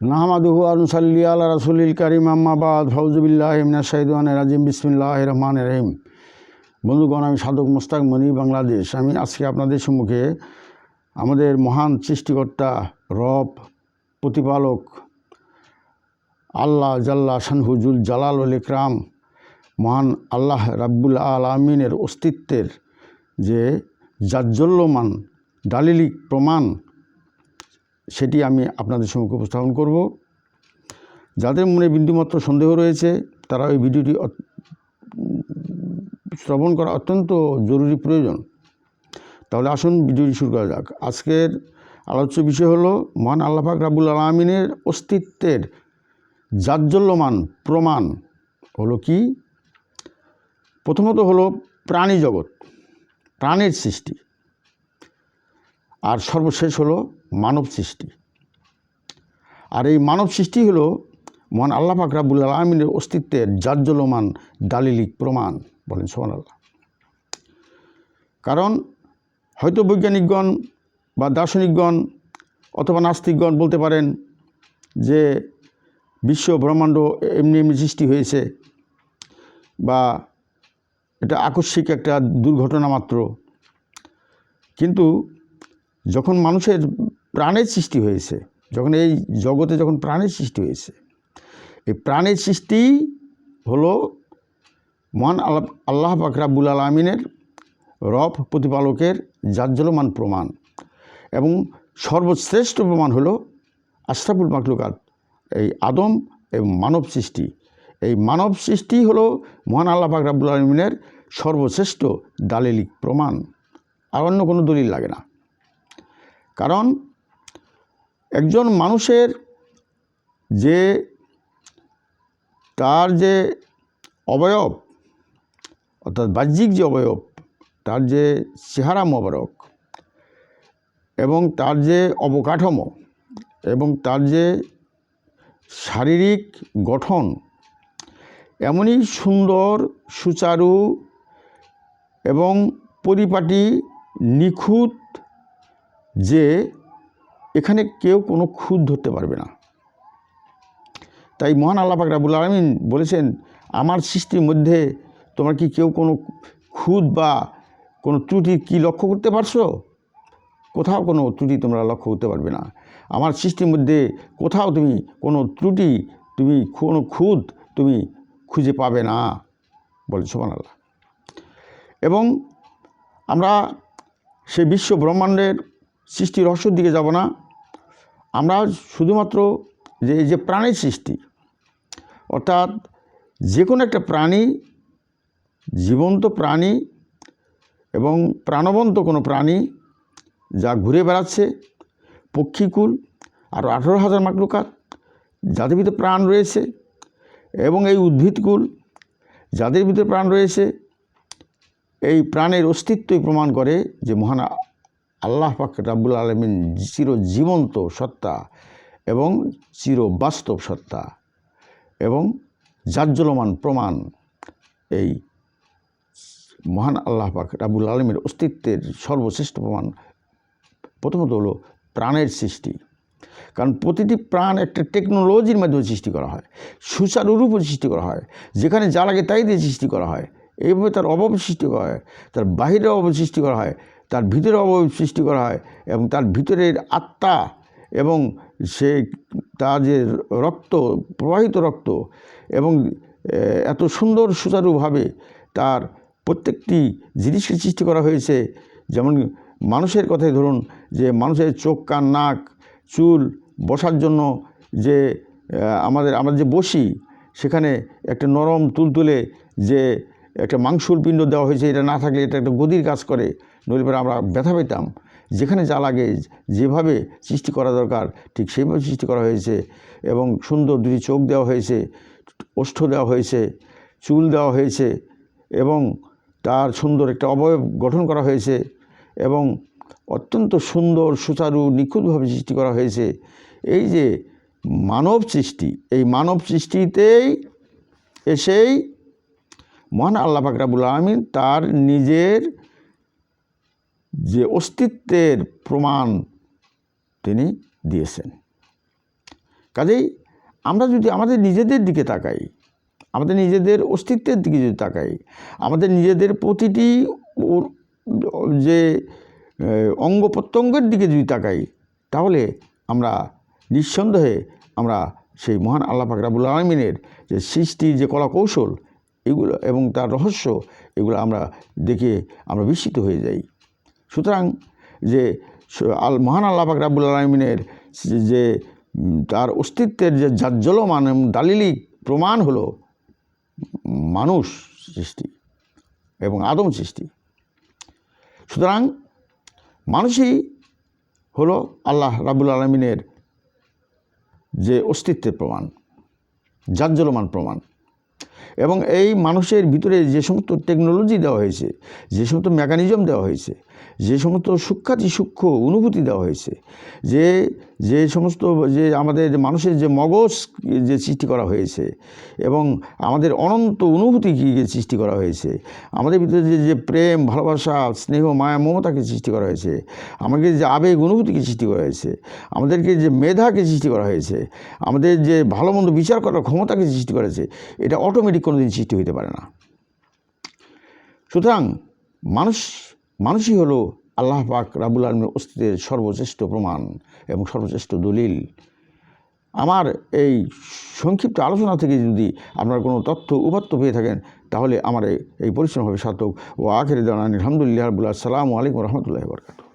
নাহমাদুহু আনুসাল্লি আল্লাহ রাসুলিল করিম আম্মাবাদ ফৌজুবিল্লাহ ইমনা শাহিদান রাজিম বিসমিল্লাহ রহমান রহিম। বন্ধুগণ, আমি সাধক মোস্তাক মনি, বাংলাদেশ। আমি আজকে আপনাদের সম্মুখে আমাদের মহান সৃষ্টিকর্তা, রব, প্রতিপালক, আল্লাহ জাল্লা শানহুজুল জালাল উল ইকরাম, মহান আল্লাহ রাব্বুল আলমিনের অস্তিত্বের যে জাজ্জল্যমান, দালিলিক প্রমাণ সেটি আমি আপনাদের সম্মুখে উপস্থাপন করব। যাদের মনে বিন্দুমাত্র সন্দেহ রয়েছে, তারা ওই ভিডিওটি শ্রবণ করা অত্যন্ত জরুরি প্রয়োজন। তাহলে আসুন ভিডিওটি শুরু করা যাক। আজকের আলোচ্য বিষয় হলো, মহান আল্লাহাক রাবুল আলমিনের অস্তিত্বের জাজ্জল্যমান প্রমাণ হলো কি? প্রথমত হলো প্রাণী জগৎ, প্রাণের সৃষ্টি। আর সর্বশেষ হলো মানব সৃষ্টি। আর এই মানব সৃষ্টি হলো মহান আল্লাহ পাক রাবুল আলমিনের অস্তিত্বের জাজ্জলমান দালিলিক প্রমাণ বলেন সোহান আল্লাহ কারণ হয়তো বৈজ্ঞানিকগণ বা দার্শনিকগণ অথবা নাস্তিকগণ বলতে পারেন যে বিশ্ব ব্রহ্মাণ্ড এমনি এমনি সৃষ্টি হয়েছে বা এটা আকস্মিক একটা দুর্ঘটনা মাত্র। কিন্তু যখন মানুষের প্রাণের সৃষ্টি হয়েছে। যখন এই জগতে যখন প্রাণের সৃষ্টি হয়েছে, এই প্রাণের সৃষ্টি হলো মহান আল্লাহ আল্লাহ বাকরাবুল আলমিনের রব প্রতিপালকের জাজ্জলমান প্রমাণ এবং সর্বশ্রেষ্ঠ প্রমাণ হলো আশরাফুল মাকলুকাত এই আদম এবং মানব সৃষ্টি। এই মানব সৃষ্টি হলো মহান আল্লাহ পাক রাব্বুল আলমিনের সর্বশ্রেষ্ঠ দালিলিক প্রমাণ। আর অন্য কোনো দলিল লাগে না। কারণ একজন মানুষের যে তার যে অবয়ব, অর্থাৎ বাহ্যিক যে অবয়ব, তার যে চেহারা মোবারক এবং তার যে অবকাঠামো এবং তার যে শারীরিক গঠন, এমনই সুন্দর, সুচারু এবং পরিপাটি, নিখুঁত যে এখানে কেউ কোনো খুঁত ধরতে পারবে না। তাই মহান আল্লাহ পাক রাবুল আলমিন বলেছেন, আমার সৃষ্টির মধ্যে তোমরা কি কেউ কোনো খুঁত বা কোনো ত্রুটি কি লক্ষ্য করতে পারছ? কোথাও কোনো ত্রুটি তোমরা লক্ষ্য করতে পারবে না। আমার সৃষ্টির মধ্যে কোথাও তুমি কোনো ত্রুটি, তুমি কোনো খুঁত তুমি খুঁজে পাবে না। বলে সোমান আল্লাহ এবং আমরা সেই বিশ্ব ব্রহ্মাণ্ডের সৃষ্টি রহস্যের দিকে যাব না। আমরা শুধুমাত্র যে যে প্রাণের সৃষ্টি, অর্থাৎ যে কোনো একটা প্রাণী, জীবন্ত প্রাণী এবং প্রাণবন্ত কোনো প্রাণী যা ঘুরে বেড়াচ্ছে, পক্ষীকুল আরও আঠেরো হাজার মাকলুকাত যাদের ভিতরে প্রাণ রয়েছে এবং এই উদ্ভিদকুল যাদের ভিতরে প্রাণ রয়েছে, এই প্রাণের অস্তিত্বই প্রমাণ করে যে মহান আল্লাহ পাক রাব্বুল আলমিন চির জীবন্ত সত্তা এবং চির বাস্তব সত্তা এবং জাজ্জলমান প্রমাণ এই মহান আল্লাহ পাক রাবুল আলমের অস্তিত্বের সর্বশ্রেষ্ঠ প্রমাণ প্রথমত হলো প্রাণের সৃষ্টি। কারণ প্রতিটি প্রাণ একটা টেকনোলজির মাধ্যমে সৃষ্টি করা হয় সুচারুরূপে সৃষ্টি করা হয়, যেখানে যা লাগে তাই দিয়ে সৃষ্টি করা হয়, এইভাবে তার অভাব সৃষ্টি করা হয়, তার বাহিরে অভাব সৃষ্টি করা হয় তার ভিতরে অভাব সৃষ্টি করা হয় এবং তার ভিতরের আত্মা এবং সে তার যে রক্ত, প্রবাহিত রক্ত এবং এত সুন্দর সুচারুভাবে তার প্রত্যেকটি জিনিসকে সৃষ্টি করা হয়েছে। যেমন মানুষের কথাই ধরুন যে মানুষের চোখ, কান, নাক, চুল বসার জন্য যে আমাদের, আমরা যে বসি সেখানে একটা নরম তুলতুলে যে একটা মাংসুর পিণ্ড দেওয়া হয়েছে, এটা না থাকলে এটা একটা গদির কাজ করে। নইলে পরে আমরা ব্যথা পেতাম। যেখানে যা লাগে যেভাবে সৃষ্টি করা দরকার, ঠিক সেইভাবে সৃষ্টি করা হয়েছে এবং সুন্দর দুটি চোখ দেওয়া হয়েছে, ওষ্ঠ দেওয়া হয়েছে, চুল দেওয়া হয়েছে এবং তার সুন্দর একটা অবয়ব গঠন করা হয়েছে এবং অত্যন্ত সুন্দর, সুচারু, নিখুঁতভাবে সৃষ্টি করা হয়েছে। এই যে মানব সৃষ্টি, এই মানব সৃষ্টিতেই এসেই মহান আল্লাহ ফাকরাবুল আলমিন তার নিজের যে অস্তিত্বের প্রমাণ তিনি দিয়েছেন। কাজেই আমরা যদি আমাদের নিজেদের দিকে তাকাই, আমাদের নিজেদের অস্তিত্বের দিকে যদি তাকাই, আমাদের নিজেদের প্রতিটি যে অঙ্গ প্রত্যঙ্গের দিকে যদি তাকাই, তাহলে আমরা নিঃসন্দেহে আমরা সেই মহান আল্লাহ পাক রাবুল আলমিনের যে সৃষ্টির যে কলা কৌশল এগুলো এবং তার রহস্য এগুলো আমরা দেখে আমরা বিস্মিত হয়ে যাই। সুতরাং যে আল, মহান আল্লাহ পাক রাবুল আলমিনের যে তার অস্তিত্বের যে জাজ্জলমান দালিলিক প্রমাণ হলো মানুষ সৃষ্টি এবং আদম সৃষ্টি। সুতরাং মানুষই হলো আল্লাহ রাবুল আলমিনের যে অস্তিত্বের প্রমাণ জাজ্জলমান প্রমাণ। এবং এই মানুষের ভিতরে যে সমস্ত টেকনোলজি দেওয়া হয়েছে যে সমস্ত মেকানিজম দেওয়া হয়েছে যে সমস্ত সূক্ষাতি সূক্ষ্ম অনুভূতি দেওয়া হয়েছে, যে যে সমস্ত, যে আমাদের মানুষের যে মগজ যে সৃষ্টি করা হয়েছে এবং আমাদের অনন্ত অনুভূতি সৃষ্টি করা হয়েছে, আমাদের ভিতরে যে যে প্রেম, ভালোবাসা, স্নেহ, মায়া, মমতাকে সৃষ্টি করা হয়েছে, আমাকে যে আবেগ অনুভূতিকে সৃষ্টি করা হয়েছে, আমাদেরকে যে মেধাকে সৃষ্টি করা হয়েছে, আমাদের যে ভালো মন্দ বিচার করার ক্ষমতাকে সৃষ্টি করেছে, এটা অটোমেটিক কোনো দিন সৃষ্টি হতে পারে না। সুতরাং মানুষ মানুষই হলো আল্লাহ পাক রাবুল আলমের অস্তিত্বের সর্বশ্রেষ্ঠ প্রমাণ এবং সর্বশ্রেষ্ঠ দলিল। আমার এই সংক্ষিপ্ত আলোচনা থেকে যদি আপনার কোনো তথ্য উপাত্ত পেয়ে থাকেন, তাহলে আমার এই- পরিশ্রম হবে সার্থক। ও আখের দান আলহামদুলিল্লাহ রবুল্লাহ সালামু আলাইকুম রহমতুল্লাহ বরকাত